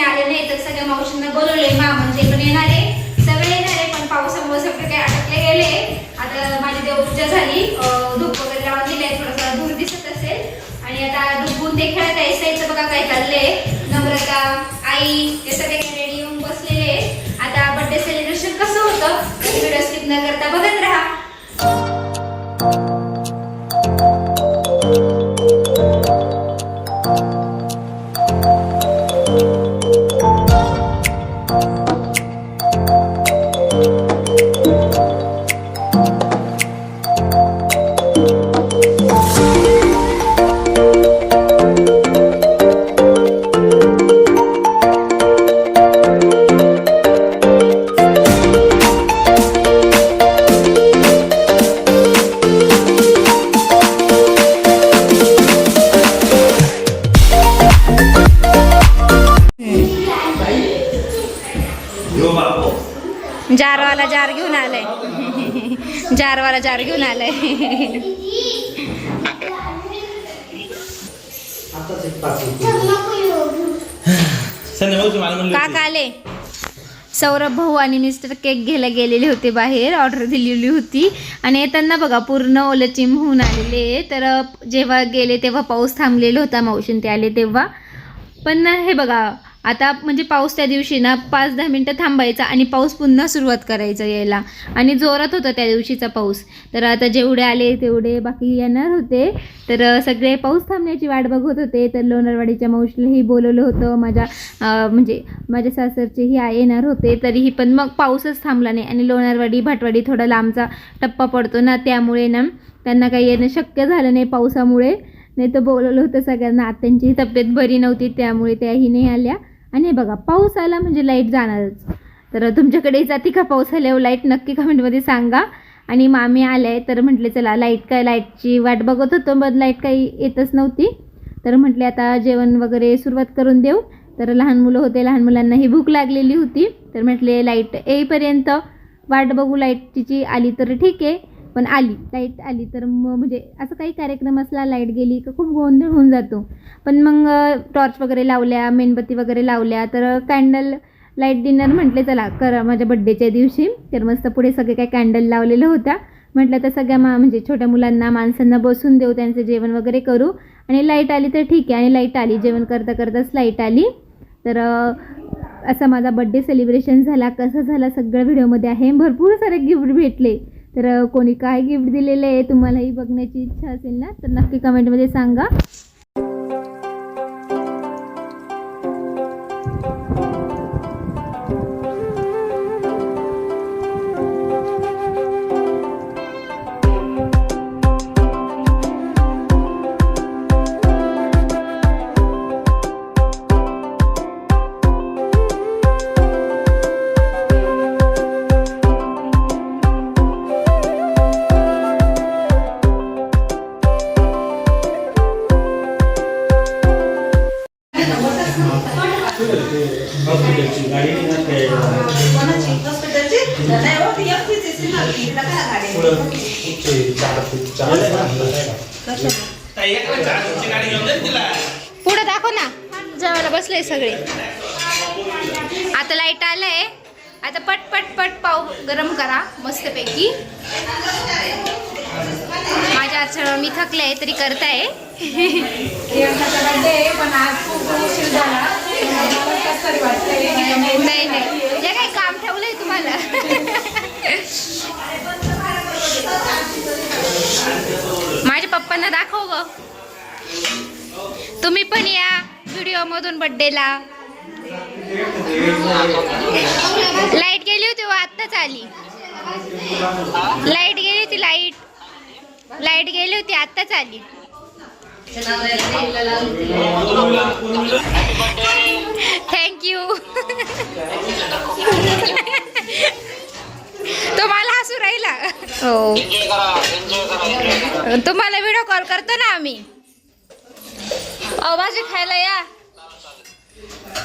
कोणी आले नाही तर सगळ्या मावशींना बोलवले. मामांचे म्हणजे पण येणार. आहे सगळे येणार आहे पण पावसामुळे सगळे काही अटकले गेले. आता माझी देवपूजा झाली. धूप वगैरे लावून दिले थोडासा दूर दिसत असेल. आणि आता धुपून ते खेळत आहे. साईचं बघा काय चाललंय. नम्रता आई हे सगळे रेडी येऊन बसलेले आता बर्थडे सेलिब्रेशन कसं होतं? व्हिडिओ स्किप न करता बघत संध्या म्हणली. काका आले. सौरभ भाऊ आणि मिस्टर केक घ्यायला गेलेले होते बाहेर ऑर्डर दिलेली होती. आणि येताना बघा पूर्ण ओलचिम होऊन आलेले तर जेव्हा गेले तेव्हा पाऊस थांबलेला होता मावशीन ते आले तेव्हा. पण हे बघा आता म्हणजे पाऊस त्या दिवशी ना पाच दहा मिनटं थांबायचा आणि पाऊस पुन्हा सुरुवात करायचा यायला. आणि जोरात होता त्या दिवशीचा पाऊस. तर आता जेवढे आले तेवढे बाकी येणार होते. तर सगळे पाऊस थांबण्याची वाट बघत होते. तर लोणारवाडीच्या मावशीलाही बोलवलं होतं. माझ्या म्हणजे माझ्या सासरचेही आई येणार होते. तरीही पण मग पाऊसच थांबला नाही. आणि लोणारवाडी भाटवाडी थोडा लांबचा टप्पा पडतो ना त्यामुळे ना त्यांना काही येणं शक्य झालं नाही पावसामुळे. नाही तर बोलवलं होतं सगळ्यांना. आत्यांची तब्येत बरी नव्हती त्यामुळे त्याही नाही आल्या. आणि हे बघा पाऊस आला म्हणजे लाइट जाणारच. तर तुमच्याकडे जाते का पाऊस आल्यावर हो, लाइट नक्की कमेंटमध्ये सांगा. आणि मामी आल्या तर म्हटले चला लाइट काय लाईटची वाट बघत होतो मग लाइट काही येतच नव्हती. तर म्हटले आता जेवण वगैरे सुरुवात करून देऊ. तर लहान मुलं होते लहान मुलांनाही भूक लागलेली होती. तर म्हटले लाइट येईपर्यंत वाट बघू लाईटची आली तर ठीक आहे. पण आली लाइट आली तर मग म्हणजे असं काही कार्यक्रम असला लाइट गेली का खूप गोंधळ होऊन जातो. पण मग टॉर्च वगैरे लावल्या मेणबत्ती वगैरे लावल्या तर कॅन्डल लाइट डिनर म्हटले चला करा माझ्या बड्डेच्या दिवशी. तर मस्त पुढे सगळे काही कॅन्डल लावलेलं होत्या म्हटलं तर सगळ्या मा म्हणजे छोट्या मुलांना माणसांना बसून देऊ त्यांचं जेवण वगैरे करू. आणि लाइट आली तर ठीक आहे आणि लाइट आली जेवण करता करताच लाइट आली. तर असा माझा बड्डे सेलिब्रेशन झाला कसं झाला सगळं व्हिडिओमध्ये आहे. भरपूर सारे गिफ्ट भेटले. तर कोणी काय गिफ्ट दिलेले आहे तुम्हालाही बघण्याची इच्छा असेल ना तर नक्की कमेंटमध्ये सांगा. पुढं पुढे दाखव ना. जेवायला बसले सगळे. आता लाइट आलंय. आता पट पट पट पाव गरम करा मस्तपैकी. माझ्या आचरण मी थकले आहे तरी करताय. नाही नाही. जे काही काम ठेवलंय तुम्हाला. माझ्या पप्पांना दाखव ग. तुम्ही पण या व्हिडिओ मधून बर्थडेला लाइट गेली होती व आत्ताच आली. लाइट गेली होती लाइट लाइट गेली होती आत्ताच आली. थँक्यू तुम्हाला हसू राहिला. हो. तुम्हाला व्हिडिओ कॉल करतो ना आम्ही. पावभाजी खायला या.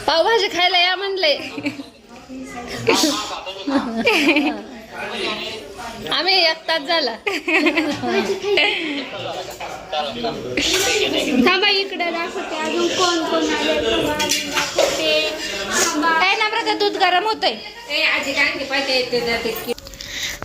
पावभाजी खायला या म्हणले. आम्ही एक तास झाला. थांबा इकडे दाखवते अजून कोण कोण आले दाखवते. काय दूध गरम होतंय.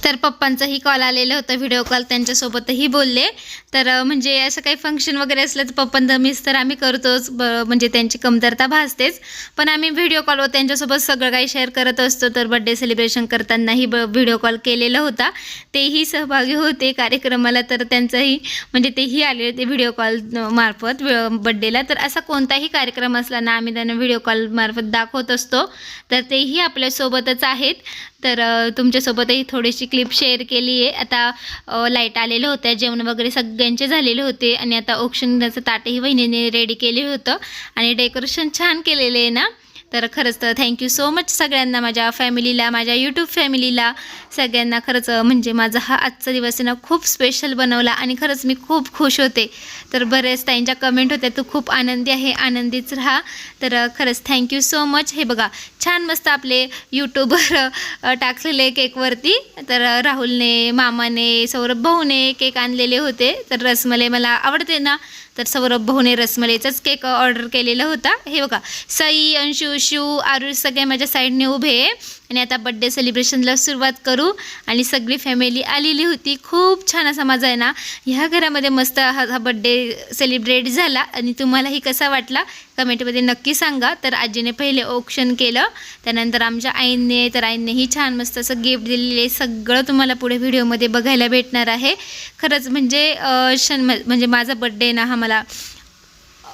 तर पप्पांचाही कॉल आलेला होता व्हिडिओ कॉल त्यांच्यासोबतही बोलले. तर म्हणजे असं काही फंक्शन वगैरे असलं तर पप्पांना मिस तर आम्ही करतोच ब म्हणजे त्यांची कमतरता भासतेच. पण आम्ही व्हिडिओ कॉलवर त्यांच्यासोबत सगळं काही शेअर करत असतो. तर बड्डे सेलिब्रेशन करतानाही ब व्हिडिओ कॉल केलेला होता. तेही सहभागी होते कार्यक्रमाला. तर त्यांचाही म्हणजे तेही आले होते व्हिडिओ कॉल मार्फत बड्डेला तर असा कोणताही कार्यक्रम असला ना आम्ही त्यांना व्हिडिओ कॉल मार्फत दाखवत असतो. तर तेही आपल्यासोबतच आहेत. तर तुमच्यासोबतही थोडीशी क्लिप शेअर केली आहे. आता लाइट आलेलं होत्या जेवण वगैरे सगळ्यांचे झालेले होते आणि आता औक्षणाचं ताटही वहिनीने रेडी केले होतं आणि डेकोरेशन छान केलेलं आहे ना? तर खरंच तर थँक्यू सो मच सगळ्यांना माझ्या फॅमिलीला माझ्या यूट्यूब फॅमिलीला सगळ्यांना खरंच म्हणजे माझा हा आजचा दिवस ना खूप स्पेशल बनवला आणि खरंच मी खूप खुश होते. तर बरेच ताईंच्या कमेंट होत्या तू खूप आनंदी आहे आनंदीच राहा. तर खरंच थँक्यू सो मच हे बघा छान मस्त आपले यूट्यूबर टाकलेले केकवरती तर राहुलने मामाने सौरभ भाऊने केक आणलेले होते. तर रसमलाई मला आवडते ना तर सौरभ भाऊने रसमलाईचाच केक ऑर्डर केलेला होता. हे बघा सई अंशू शिव आरुष सगळे माझ्या साईडने उभे. आहे आणि आता बड्डे सेलिब्रेशनला सुरुवात करू. आणि सगळी फॅमिली आलेली होती. खूप छान असा मजा आहे ना. ह्या घरामध्ये मस्त हा हा बड्डे सेलिब्रेट झाला. आणि तुम्हालाही कसा वाटला? कमेंटमध्ये नक्की सांगा. तर आजीने पहिले ऑप्शन केलं. त्यानंतर आमच्या आईने तर आईनेही छान मस्त असं गिफ्ट दिलेले. सगळं तुम्हाला पुढे व्हिडिओमध्ये बघायला भेटणार आहे. खरंच म्हणजे क्षण म्हणजे माझा बड्डे ना हा मला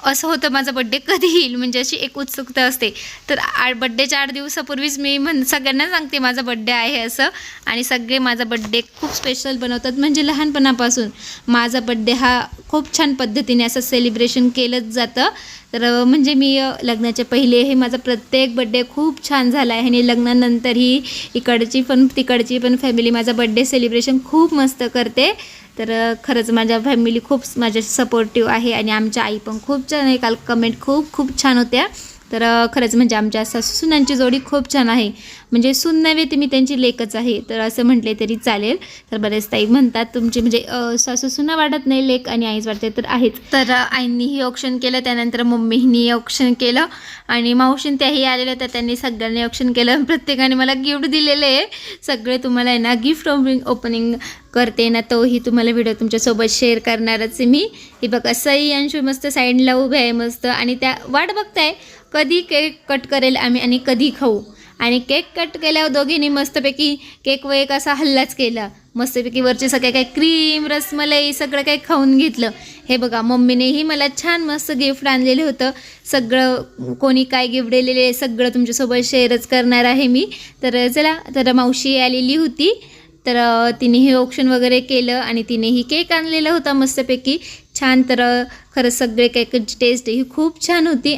असं होतं माझा बड्डे कधी येईल? म्हणजे अशी एक उत्सुकता असते. तर आ बड्डेच्या आठ दिवसापूर्वीच मी म्हण सगळ्यांना सांगते माझा बड्डे आहे असं. आणि सगळे माझा बड्डे खूप स्पेशल बनवतात. म्हणजे लहानपणापासून माझा बड्डे हा खूप छान पद्धतीने असं सेलिब्रेशन केलंच जातं. तर म्हणजे मी लग्नाचे लग्नाच्या पहिले हे माझा प्रत्येक बड्डे खूप छान झाला आहे. आणि लग्नानंतरही इकडची पण तिकडची पण फॅमिली माझा बड्डे सेलिब्रेशन खूप मस्त करते. तर खरंच माझ्या फॅमिली खूप माझ्या सपोर्टिव्ह आहे आणि आमच्या आई पण खूप छान आहे. काल कमेंट खूप खूप छान होत्या. तर खरंच म्हणजे आमच्या सासू सुनांची जोडी खूप छान आहे. म्हणजे सून नव्हे ते मी त्यांची लेकच आहे. तर असं म्हटले तरी चालेल. तर बरेच ताई म्हणतात तुमची म्हणजे अ, सासू सुना वाटत नाही लेक आणि आईच वाटते तर आहेच. तर आईंनीही ऑप्शन केलं. त्यानंतर मम्मीनी ऑप्शन केलं. आणि मावशीन त्याही आलेल्या तर त्यांनी सगळ्यांनी ऑप्शन केलं. प्रत्येकाने मला गिफ्ट दिलेले आहे. सगळे तुम्हाला आहे ना गिफ्ट ओपनिंग ओपनिंग करते ना तोही तुम्हाला व्हिडिओ तुमच्यासोबत शेअर करणारच आहे मी. हे बघा सई अंशू मस्त साईडला उभे आहे मस्त. आणि त्या वाट बघताय. कधी केक कट करेल आम्ही आणि कधी खाऊ. आणि केक कट केल्यावर दोघींनी मस्तपैकी केक व एक असा हल्लाच केला. मस्तपैकी वरचे सगळे काही क्रीम रसमलाई सगळं काही खाऊन घेतलं. हे बघा मम्मीनेही मला छान मस्त गिफ्ट आणलेलं होतं. सगळं कोणी काय गिफ्ट दिलेले आहे सगळं तुमच्यासोबत शेअरच करणार आहे मी. तर चला तर मावशी आलेली होती. तर तिने तिनेही ऑप्शन वगैरे केलं आणि तिनेही केक आणलेला होता मस्तपैकी. छान तर खरं खरंच सगळे केकची टेस्ट ही खूप छान होती.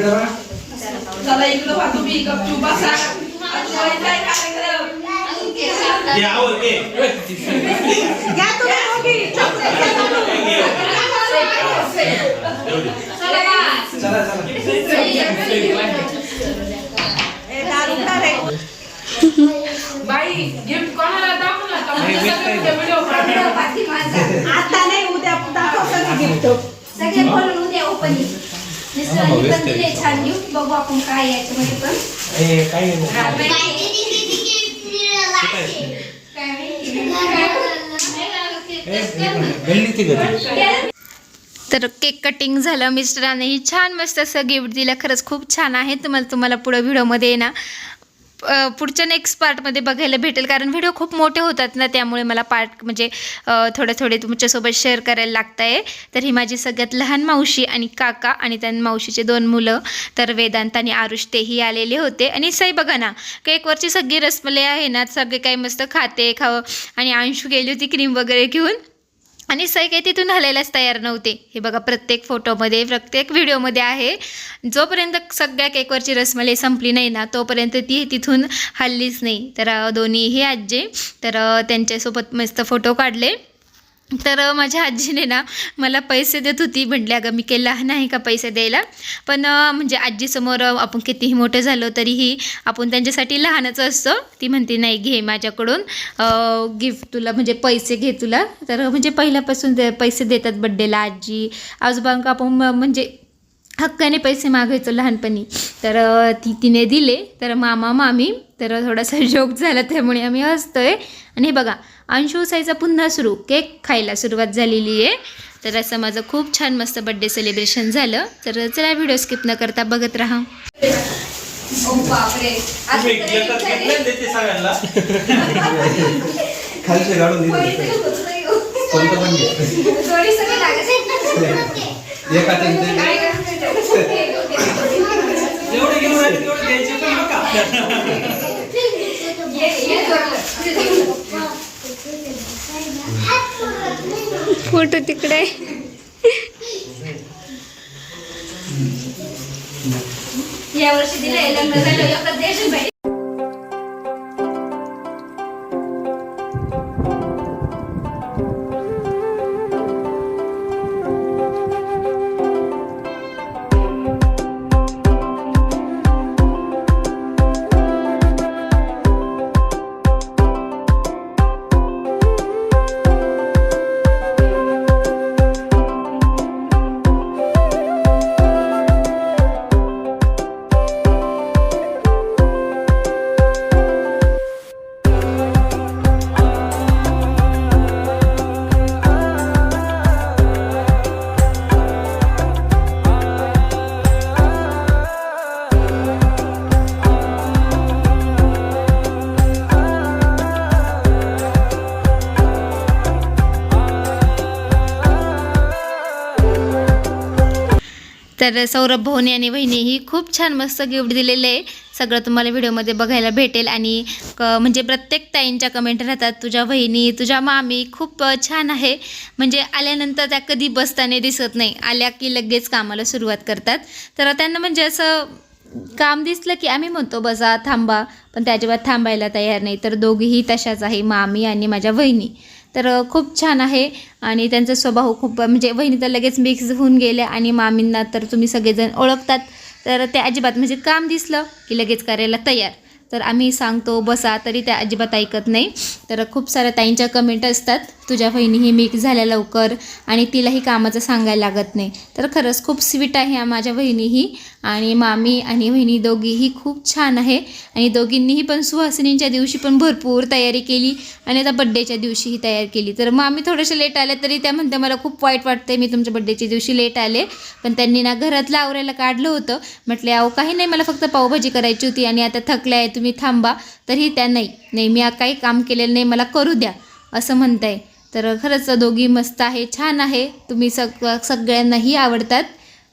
चला इकडं पहा तुम्ही गपचूप बसा शिवायचा कार्यक्रम हे आवड ते घ्या तुम्ही दोघी. चॉकलेट घ्या तुम्ही. चला बा. बाई गिफ्ट कोणाला दाखवला का म्हणजे सगळे व्हिडिओ काढले बाकी माझा. आता नाही उद्या दाखवतो गिफ्ट सगळे बोलून उद्या ओपनिंग मिस्टरांनी पण दिले छान गिफ्ट बघू आपण काय आहे याच्यामध्ये पण. ए, काय काय माहिती? गल्ली ती. घरी तर केक कटिंग झालं. मिस्टरांनीही छान मस्त असं गिफ्ट दिलं. खरंच खूप छान आहे. तुम्हाला तुम्हाला पुढं व्हिडिओमध्ये ना पुढच्या नेक्स्ट पार्टमध्ये बघायला भेटेल. कारण व्हिडिओ खूप मोठे होतात ना त्यामुळे मला पार्ट म्हणजे थोडे थोडे तुमच्यासोबत शेअर करायला लागत आहे तर ही माझी सगळ्यात लहान मावशी आणि काका आणि त्या मावशीचे दोन मुलं. तर वेदांत आणि आरुष तेही आलेले होते. आणि सई बघा ना केकवरची सगळी रसमलाई आहे ना सगळे काही मस्त खाते खावं. आणि अंशू गेली होती क्रीम वगैरे घेऊन. आणि सई काही तिथून हलायलाच तयार नव्हते. हे बघा प्रत्येक फोटोमध्ये प्रत्येक व्हिडिओमध्ये आहे. जोपर्यंत सगळ्या केकवरची रसमलाई संपली नाही ना तोपर्यंत ती तिथून हल्लीच नाही. तर दोन्ही दोन्हीही आजी तर त्यांच्यासोबत मस्त फोटो काढले. तर माझ्या आजीने ना मला पैसे देत होती. म्हटले अगं मी काही लहान आहे का पैसे द्यायला? पण म्हणजे आजीसमोर आपण कितीही मोठं झालो तरीही आपण त्यांच्यासाठी लहानच असतो. ती म्हणते नाही घे माझ्याकडून. गिफ्ट तुला म्हणजे पैसे घे तुला. तर म्हणजे पहिल्यापासून दे पैसे देतात बड्डेला आजी. आजोबांका आपण म- म्हणजे हक्काने पैसे मागायचो लहानपणी. तर ती तिने दिले. तर मामा मामी तर थोडासा जोक झाला त्यामुळे आम्ही हसतोय. आणि हे बघा अंशू साईचा पुन्हा सुरू. केक खायला सुरुवात झालेली आहे. तर असं माझं खूप छान मस्त बड्डे सेलिब्रेशन झालं. तर चला व्हिडिओ स्किप न करता बघत राहा. सगळ्यांना? हो. जेवढे घेऊन राहिले तेवढे द्यायचे पण नका. फोटो तिकडे या वर्षी दिलंय लग्न झालं एवढं द्यायचं तर सौरभ भवनी आणि वहिनीही खूप छान मस्त गिफ्ट दिलेलं आहे. सगळं तुम्हाला व्हिडिओमध्ये बघायला भेटेल आणि क म्हणजे प्रत्येक ताईंच्या कमेंट राहतात तुझ्या बहिणी तुझ्या मामी खूप छान आहे. म्हणजे आल्यानंतर त्या कधी बसताना दिसत नाही. आल्या की लगेच कामाला सुरुवात करतात. तर त्यांना म्हणजे असं काम दिसलं की आम्ही म्हणतो बसा थांबा. पण त्या अजिबात थांबायला तयार नाही. तर दोघीही तशाच आहे मामी आणि माझ्या वहिनी. तर खूप छान आहे. आणि त्यांचा स्वभाव खूप म्हणजे वहिनी तर लगेच मिक्स होऊन गेल्या आणि मामींना तर तुम्ही सगळेजण ओळखतात. तर ते अजिबात म्हणजे काम दिसलं की लगेच करायला तयार. तर आम्ही सांगतो बसा तरी त्या अजिबात ऐकत नाही. तर खूप साऱ्या ताईंच्या कमेंट असतात तुझ्या बहिणीही मिक्स झाल्या लवकर आणि तिलाही कामाचं सांगायला लागत नाही. तर खरंच खूप स्वीट आहे माझ्या बहिणीही आणि मामी आणि बहिणी दोघीही खूप छान आहे आणि दोघींनीही पण सुहासिनींच्या दिवशी पण भरपूर तयारी केली आणि आता बड्डेच्या दिवशीही तयार केली. तर मामी थोडेसे लेट आले तरी त्या म्हणते मला खूप वाईट वाटते मी तुमच्या बड्डेच्या दिवशी लेट आले. पण त्यांनी ना घरातलं आवरायला काढलं होतं. म्हटले अहो काही नाही मला फक्त पावभाजी करायची होती आणि आता थकल्या आहे तुम्ही थांबा तरी त्या नाही. नाही मी काही काम केलेलं नाही मला करू द्या असं म्हणताय. तर खरंच दोघी मस्त आहे छान आहे. तुम्ही सग सगळ्यांनाही आवडतात.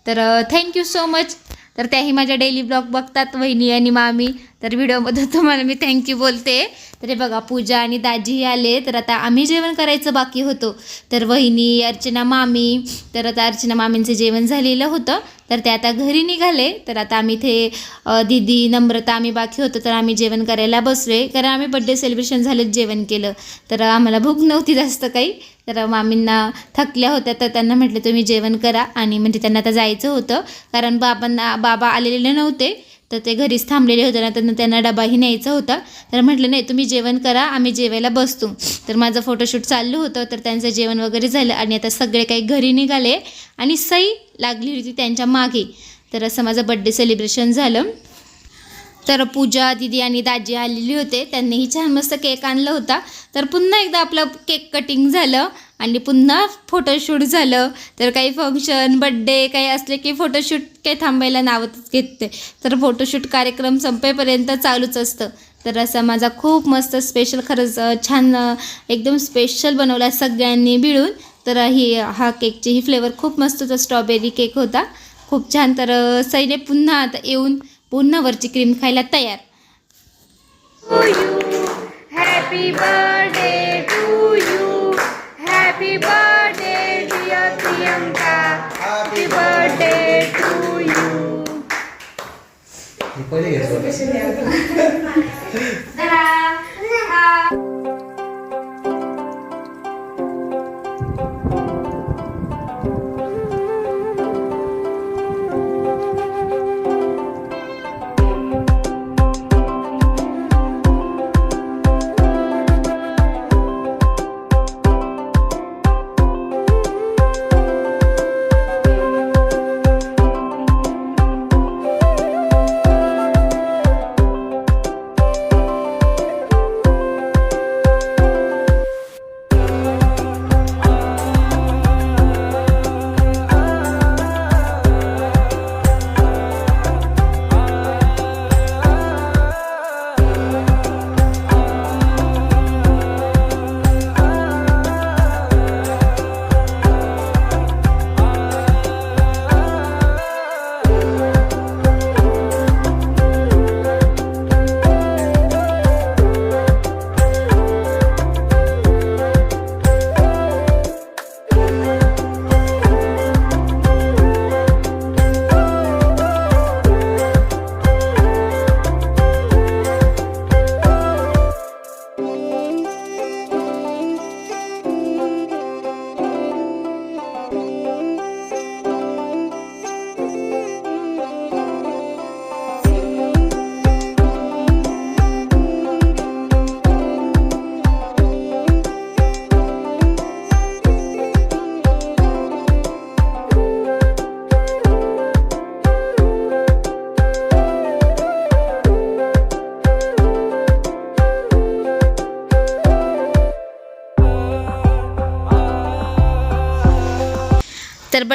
तर थँक्यू सो मच तर त्याही माझ्या डेली ब्लॉग बघतात वहिनी आणि मामी. तर व्हिडिओमध्ये तुम्हाला मी थँक्यू बोलते. तर हे बघा पूजा आणि दाजी आले. तर आता आम्ही जेवण करायचं बाकी होतो. तर वहिनी अर्चना मामी तर आता अर्चना मामींचं जेवण झालेलं होतं. तर ते आता घरी निघाले. तर आता आम्ही इथे दिदी दीदी नम्रता आम्ही बाकी होतो. तर आम्ही जेवण करायला बसलोय. कारण आम्ही बड्डे सेलिब्रेशन झालेच जेवण केलं. तर आम्हाला भूक नव्हती जास्त काही. तर मामींना थकल्या होत्या. तर त्यांना म्हटलं तुम्ही जेवण करा. आणि म्हणजे त्यांना आता जायचं होतं. कारण बाबांना बाबा आलेले नव्हते. तर ते घरीच थांबलेले होते ना त्यांना त्यांना डबाही न्यायचा होता. तर म्हटलं नाही तुम्ही जेवण करा आम्ही जेवायला बसतो. तर माझं फोटोशूट चाललं होतं तर त्यांचं जेवण वगैरे झालं आणि आता सगळे काही घरी निघाले आणि सई लागली होती त्यांच्या मागे. तर असं माझं बड्डे सेलिब्रेशन झालं. तर पूजा दिदी आणि दाजी आलेली होते. त्यांनीही छान मस्त केक आणला होता. तर पुन्हा एकदा आपलं केक कटिंग झालं. आणि पुन्हा फोटोशूट झालं. तर काही फंक्शन बड्डे काही असले की फोटोशूट काही थांबायला नावतच घेते तर फोटोशूट कार्यक्रम संपेपर्यंत चालूच असतं. तर असा माझा खूप मस्त स्पेशल खरंच छान एकदम स्पेशल बनवला सगळ्यांनी मिळून. तर ही हा केकची ही फ्लेवर खूप मस्त होता. स्ट्रॉबेरी केक होता. खूप छान. तर सैने सईने पुन्हा आता येऊन पुन्हा वरची क्रीम खायला तयार. Happy birthday happy birthday dear Priyanka happy birthday to you पहिले घेतलं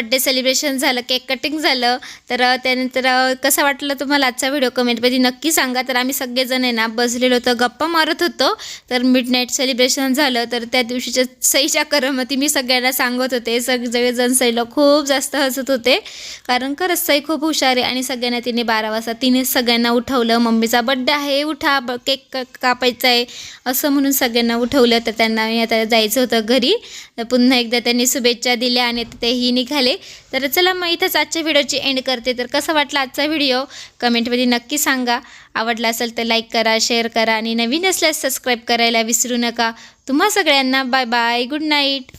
बड्डे सेलिब्रेशन झालं केक कटिंग झालं तर त्यानंतर कसं वाटलं तुम्हाला आजचा व्हिडिओ कमेंटमध्ये नक्की सांगा. तर आम्ही सगळेजण आहे ना बसलेलो होतो गप्पा मारत होतो. तर मिडनाईट सेलिब्रेशन झालं. तर त्या दिवशीच्या सईच्या करमती मी सगळ्यांना सांगत होते. सगळेजण सईला खूप जास्त हसत होते. कारण खरंच सई खूप हुशार आहे आणि सगळ्यांना तिने बारा वाजता तिने सगळ्यांना उठवलं. मम्मीचा बड्डे आहे उठा ब केक कापायचा आहे असं म्हणून सगळ्यांना उठवलं. तर त्यांना मी आता जायचं होतं घरी. तर पुन्हा एकदा त्यांनी शुभेच्छा दिल्या आणि तेही निघाले. तर चला मग इथंच आजच्या व्हिडिओची एंड करते. तर कसा वाटला आजचा व्हिडिओ? कमेंटमध्ये नक्की सांगा. आवडला असेल तर लाईक करा शेअर करा आणि नवीन असल्यास सबस्क्राईब करायला विसरू नका. तुम्हा सगळ्यांना बाय बाय गुड नाईट